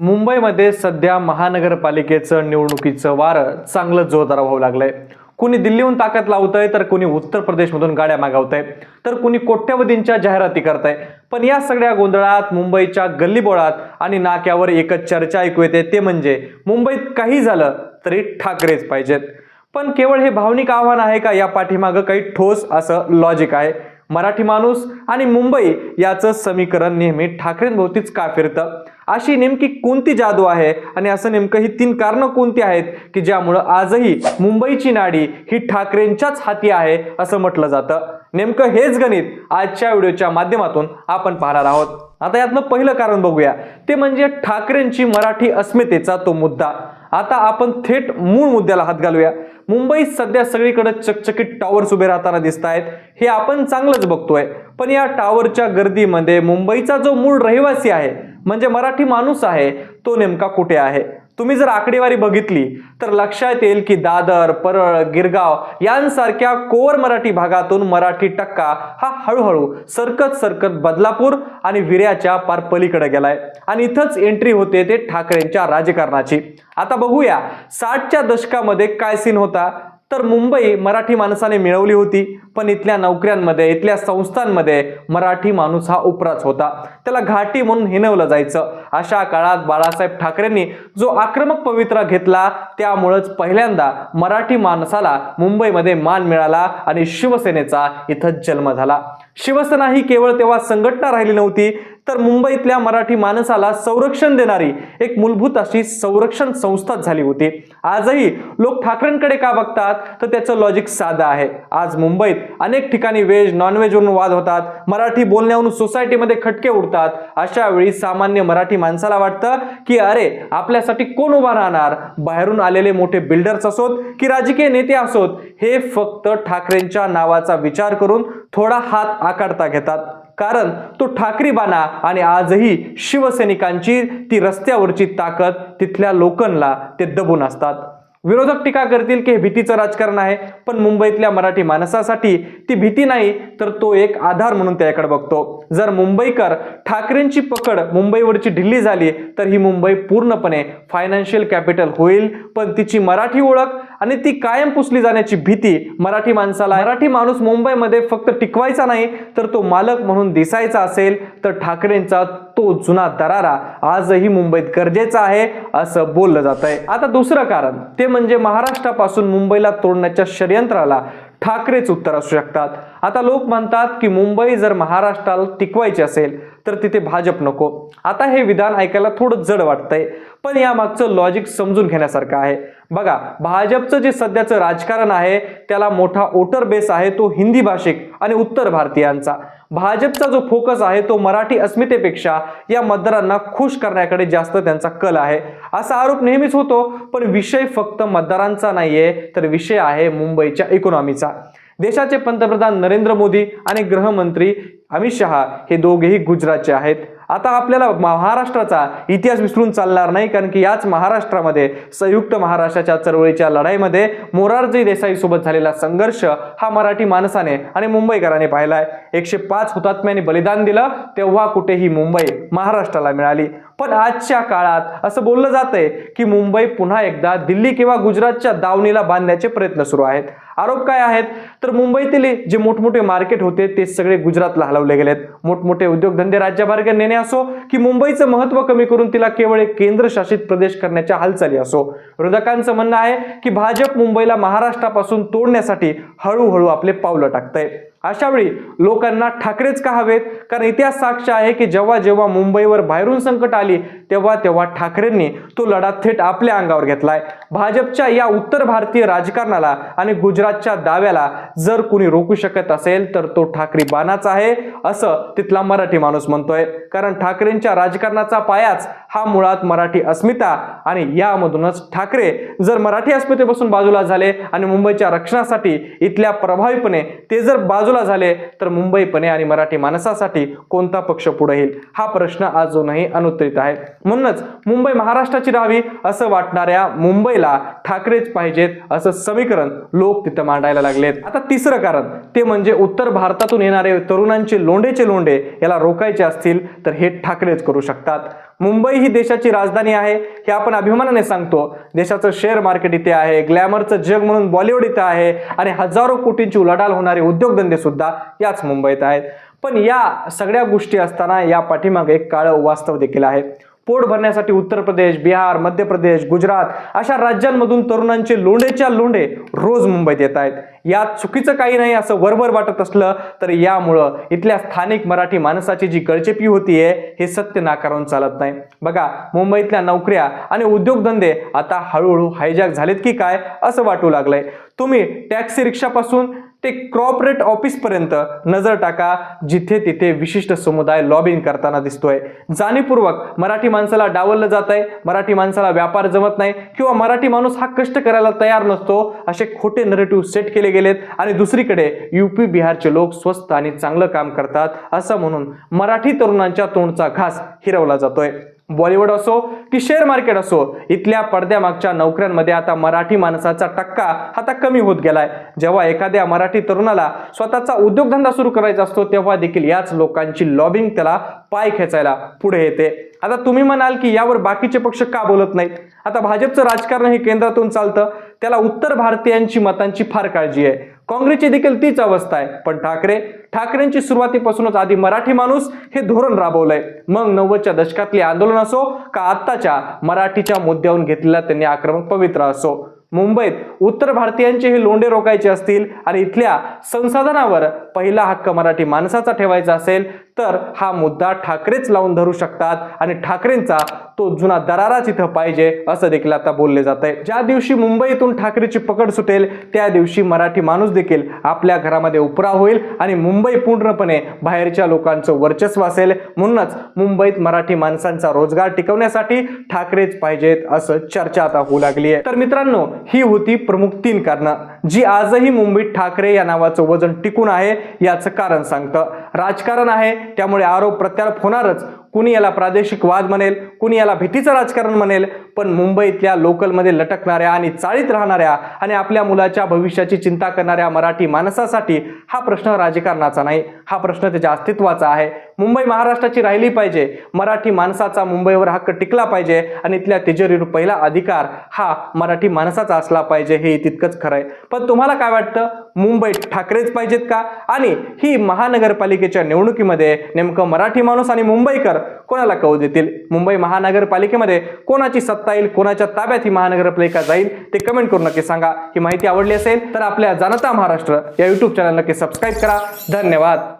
मुंबईमध्ये सध्या महानगरपालिकेचं निवडणुकीचं वारं चांगलं जोरदार व्हावं लागलंय. कुणी दिल्लीहून ताकद लावतंय तर कुणी उत्तर प्रदेशमधून गाड्या मागवतंय तर कुणी कोट्यवधींच्या जाहिराती करताय. पण या सगळ्या गोंधळात मुंबईच्या गल्लीबोळात आणि नाक्यावर एकच चर्चा ऐकू येते ते म्हणजे मुंबईत काही झालं तरी ठाकरेच पाहिजेत. पण केवळ हे भावनिक आव्हान आहे का या पाठीमागं काही ठोस असं लॉजिक आहे? मराठी माणूस आणि मुंबई याचं समीकरण नेहमी ठाकरेंभोवतीच का फिरतं? अशी नेमकी कोणती जादू आहे? आणि असं नेमकं ही तीन कारणं कोणती आहेत की ज्यामुळं आजही मुंबईची नाडी ही ठाकरेंच्याच हाती आहे असं म्हटलं जातं? नेमकं हेच गणित आजच्या व्हिडिओच्या माध्यमातून आपण पाहणार आहोत. आता यातलं पहिलं कारण बघूया. ते म्हणजे ठाकरेंची मराठी अस्मितेचा तो मुद्दा. आता आपण थेट मूळ मुद्द्याला हात घालूया. मुंबईत सध्या सगळीकडे चकचकीत टॉवर्स उभे राहताना दिसत आहेत हे आपण चांगलंच बघतोय. पण या टॉवरच्या गर्दीमध्ये मुंबईचा जो मूळ रहिवासी आहे म्हणजे मराठी माणूस आहे तो नेमका कुठे आहे? तुम्ही जर आकडेवारी बघितली तर लक्षात येईल की दादर परळ गिरगाव यांसारख्या कोर मराठी भागातून मराठी टक्का हा हळूहळू सरकत सरकत बदलापूर आणि विर्याच्या पार पलीकडे गेलाय. आणि इथंच एंट्री होते ते ठाकरेंच्या राजकारणाची. आता बघूया साठच्या दशकामध्ये काय सीन होता? तर मुंबई मराठी माणसाने मिळवली होती पण इथल्या नोकऱ्यांमध्ये इथल्या संस्थांमध्ये मराठी माणूस हा उपराच होता. त्याला घाटी म्हणून हिनवलं जायचं. अशा काळात बाळासाहेब ठाकरेंनी जो आक्रमक पवित्रा घेतला त्यामुळंच पहिल्यांदा मराठी माणसाला मुंबईमध्ये मान मिळाला आणि शिवसेनेचा इथं जन्म झाला. शिवसेना ही केवळ तेव्हा संघटना राहिली नव्हती तर मुंबईतल्या मराठी माणसाला संरक्षण देणारी एक मूलभूत अशी संरक्षण संस्थाच झाली होती. आजही लोक ठाकरेंकडे का बघतात? तर त्याचं लॉजिक साधं आहे. आज मुंबईत अनेक ठिकाणी व्हेज नॉनव्हेजवरून वाद होतात. मराठी बोलण्यावरून सोसायटीमध्ये खटके उडतात. अशा वेळी सामान्य मराठी माणसाला वाटतं की अरे आपल्यासाठी कोण उभा राहणार? बाहेरून आलेले मोठे बिल्डर्स असोत की राजकीय नेते असोत? हे फक्त ठाकरेंच्या नावाचा विचार करून थोडा हात आकारता घेतात. कारण तो ठाकरी बाणा आणि आजही शिवसैनिकांची ती रस्त्यावरची ताकद तिथल्या लोकांना ते दबून असतात. विरोधक टीका करतील की हे भीतीचं राजकारण आहे पण मुंबईतल्या मराठी माणसासाठी ती भीती नाही तर तो एक आधार म्हणून त्याकडे बघतो. जर मुंबईकर ठाकरेंची पकड मुंबईवरची ढिल्ली झाली तर ही मुंबई पूर्णपणे फायनान्शियल कॅपिटल होईल पण तिची मराठी ओळख आणि ती कायम पुसली जाण्याची भीती मराठी माणसाला मराठी माणूस मुंबईमध्ये फक्त टिकवायचा नाही तर तो मालक म्हणून दिसायचा असेल तर ठाकरेंचा तो जुना दरारा आजही मुंबईत गरजेचा आहे असं बोललं जात आहे. आता दुसरं कारण ते म्हणजे महाराष्ट्रापासून मुंबईला तोडण्याच्या षडयंत्राला ठाकरेच उत्तर असू शकतात. आता लोक म्हणतात की मुंबई जर महाराष्ट्राला टिकवायची असेल तर तिथे भाजप नको. आता हे विधान ऐकायला थोडं जड वाटतंय पण यामागचं लॉजिक समजून घेण्यासारखं आहे. बघा भाजपचं जे सध्याचं राजकारण आहे त्याला मोठा वोटर बेस आहे तो हिंदी भाषिक आणि उत्तर भारतीयांचा. भाजपचा जो फोकस आहे तो मराठी अस्मितेपेक्षा या मतदारांना खुश करण्याकडे जास्त त्यांचा कल आहे. असा आरोप नेहमीच होतो पण विषय फक्त मतदारांचा नाहीये तर विषय आहे मुंबईच्या इकॉनॉमीचा देशाचे पंतप्रधान नरेंद्र मोदी आणि गृहमंत्री अमित शहा हे दोघेही गुजरातचे आहेत. आता आपल्याला महाराष्ट्राचा इतिहास विसरून चालणार नाही कारण की याच महाराष्ट्रामध्ये संयुक्त महाराष्ट्राच्या चळवळीच्या लढाईमध्ये मोरारजी देसाईसोबत झालेला संघर्ष हा मराठी माणसाने आणि मुंबईकरांनी आहे एकशे पाच हुतात्म्यांनी बलिदान दिलं तेव्हा कुठेही मुंबई महाराष्ट्राला मिळाली. पण आजच्या काळात असं बोललं जातंय की मुंबई पुन्हा एकदा दिल्ली किंवा गुजरातच्या दावणीला बांधण्याचे प्रयत्न सुरू आहेत. आरोप काय आहेत? तर मुंबईतील जे मोठमोठे मार्केट होते ते सगळे गुजरातला हलवले गेलेत. मोठमोठे उद्योगधंदे राज्याबाहेर नेणे असो की मुंबईचं महत्त्व कमी करून तिला केवळ एक केंद्रशासित प्रदेश करण्याच्या हालचाली असो. विरोधकांचं म्हणणं आहे की भाजप मुंबईला महाराष्ट्रापासून तोडण्यासाठी हळूहळू आपले पावलं टाकतंय. अशावेळी लोकांना ठाकरेच का हवेत? कारण इतिहास साक्ष आहे की जेव्हा जेव्हा मुंबईवर बाहेरून संकट आली तेव्हा तेव्हा ठाकरेंनी तो लढा थेट आपल्या अंगावर घेतलाय. भाजपच्या या उत्तर भारतीय राजकारणाला आणि गुजरातच्या दाव्याला जर कुणी रोखू शकत असेल तर तो ठाकरे बाणाचा आहे असं तिथला मराठी माणूस म्हणतोय. कारण ठाकरेंच्या राजकारणाचा पायाच हा मुळात मराठी अस्मिता आणि यामधूनच ठाकरे जर मराठी अस्मितेपासून बाजूला झाले आणि मुंबईच्या रक्षणासाठी इथल्या प्रभावीपणे ते जर बाजूला झाले तर मुंबईपणे आणि मराठी माणसासाठी कोणता पक्ष पुढे येईल? हा प्रश्न अजूनही अनुत्तरित आहे. म्हणूनच मुंबई महाराष्ट्राची राहावी असं वाटणाऱ्या मुंबईला ठाकरेच पाहिजेत असं समीकरण लोक तिथं मांडायला लागलेत. आता तिसरं कारण ते म्हणजे उत्तर भारतातून येणारे तरुणांचे लोंढेचे लोंढे याला रोखायचे असतील तर हे ठाकरेच करू शकतात. मुंबई ही देशाची राजधानी आहे हे आपण अभिमानाने सांगतो. देशाचं शेअर मार्केट इथे आहे ग्लॅमरचं जग म्हणून बॉलिवूड इथं आहे आणि हजारो कोटींची उलाढाल होणारे उद्योगधंदे सुद्धा याच मुंबईत आहेत. पण या सगळ्या गोष्टी असताना या पाठीमागे एक काळं वास्तव देखील आहे. पोट भरण्यासाठी उत्तर प्रदेश बिहार मध्य प्रदेश गुजरात अशा राज्यांमधून तरुणांचे लोंढेच्या लोंढे रोज मुंबईत येत आहेत. यात चुकीचं काही नाही असं वरवर वाटत असलं तर यामुळं इथल्या स्थानिक मराठी माणसाची जी गळचेपी होतीये हे सत्य नाकारून चालत नाही. बघा मुंबईतल्या नोकऱ्या आणि उद्योगधंदे आता हळूहळू हायजॅक झालेत की काय असं वाटू लागलंय. तुम्ही टॅक्सी रिक्षापासून ते क्रॉपरेट ऑफिसपर्यंत नजर टाका जिथे तिथे विशिष्ट समुदाय लॉबिंग करताना दिसतोय. जाणीवपूर्वक मराठी माणसाला डावललं जात आहे मराठी माणसाला व्यापार जमत नाही किंवा मराठी माणूस हा कष्ट करायला तयार नसतो असे खोटे नरेटिव्ह सेट केले गेलेत. आणि दुसरीकडे युपी बिहारचे लोक स्वस्त आणि चांगलं काम करतात असं म्हणून मराठी तरुणांच्या तोंडचा घास हिरवला जातोय. बॉलिवूड असो की शेअर मार्केट असो इथल्या पडद्यामागच्या नोकऱ्यांमध्ये आता मराठी माणसाचा टक्का आता कमी होत गेलाय. जेव्हा एखाद्या मराठी तरुणाला स्वतःचा उद्योगधंदा सुरू करायचा असतो तेव्हा देखील याच लोकांची लॉबिंग त्याला पाय खेचायला पुढे येते. आता तुम्ही म्हणाल की यावर बाकीचे पक्ष का बोलत नाहीत? आता भाजपचं राजकारण हे केंद्रातून चालतं. त्याला उत्तर भारतीयांची मतांची फार काळजी आहे. काँग्रेसची देखील तीच अवस्था आहे. पण ठाकरे ठाकरेंची सुरुवातीपासूनच आधी मराठी माणूस हे धोरण राबवलंय. मग नव्वदच्या दशकातली आंदोलन असो का आत्ताच्या मराठीच्या मुद्द्यावरून घेतलेला त्यांनी आक्रमक पवित्र असो. मुंबईत उत्तर भारतीयांचे हे लोंढे रोखायचे असतील आणि इथल्या संसाधनावर पहिला हक्क मराठी माणसाचा ठेवायचा असेल तर हा मुद्दा ठाकरेच लावून धरू शकतात आणि ठाकरेंचा तो जुना दराराच इथं पाहिजे असं देखील आता बोलले जात आहे. ज्या दिवशी मुंबईतून ठाकरेची पकड सुटेल त्या दिवशी मराठी माणूस देखील आपल्या घरामध्ये उपरा होईल आणि मुंबई पूर्णपणे बाहेरच्या लोकांचं वर्चस्व असेल. म्हणूनच मुंबईत मराठी माणसांचा रोजगार टिकवण्यासाठी ठाकरेच पाहिजेत असं चर्चा आता होऊ लागली आहे. तर मित्रांनो ही होती प्रमुख तीन कारणं. जी आजही मुंबईत ठाकरे या नावाचं वजन टिकून आहे याचं कारण सांगतं. राजकारण आहे त्यामुळे आरोप प्रत्यारोप होणारच. कुणी याला प्रादेशिक वाद म्हणेल कुणी याला भीतीचं राजकारण म्हणेल पण मुंबईतल्या लोकलमध्ये लटकणाऱ्या आणि चाळीत राहणाऱ्या आणि आपल्या मुलाच्या भविष्याची चिंता करणाऱ्या मराठी माणसासाठी हा प्रश्न राजकारणाचा नाही. हा प्रश्न त्याच्या अस्तित्वाचा आहे. मुंबई महाराष्ट्राची राहिली पाहिजे. मराठी माणसाचा मुंबईवर हक्क टिकला पाहिजे आणि इथल्या तिजोरीवर पहिला अधिकार हा मराठी माणसाचा असला पाहिजे हे तितकंच खरं आहे. पण तुम्हाला काय वाटतं? मुंबईत ठाकरेच पाहिजेत का? आणि ही महानगरपालिकेच्या निवडणुकीमध्ये नेमकं मराठी माणूस आणि मुंबईकर कोणाला कौ देतील? मुंबई महानगरपालिकेमध्ये कोणाची सत्ता येईल? कोणाच्या ताब्यात ही महानगरपालिका जाईल? ते कमेंट करून नक्की सांगा. ही माहिती आवडली असेल तर आपल्या जनता महाराष्ट्र या युट्यूब चॅनल नक्की सबस्क्राईब करा. धन्यवाद.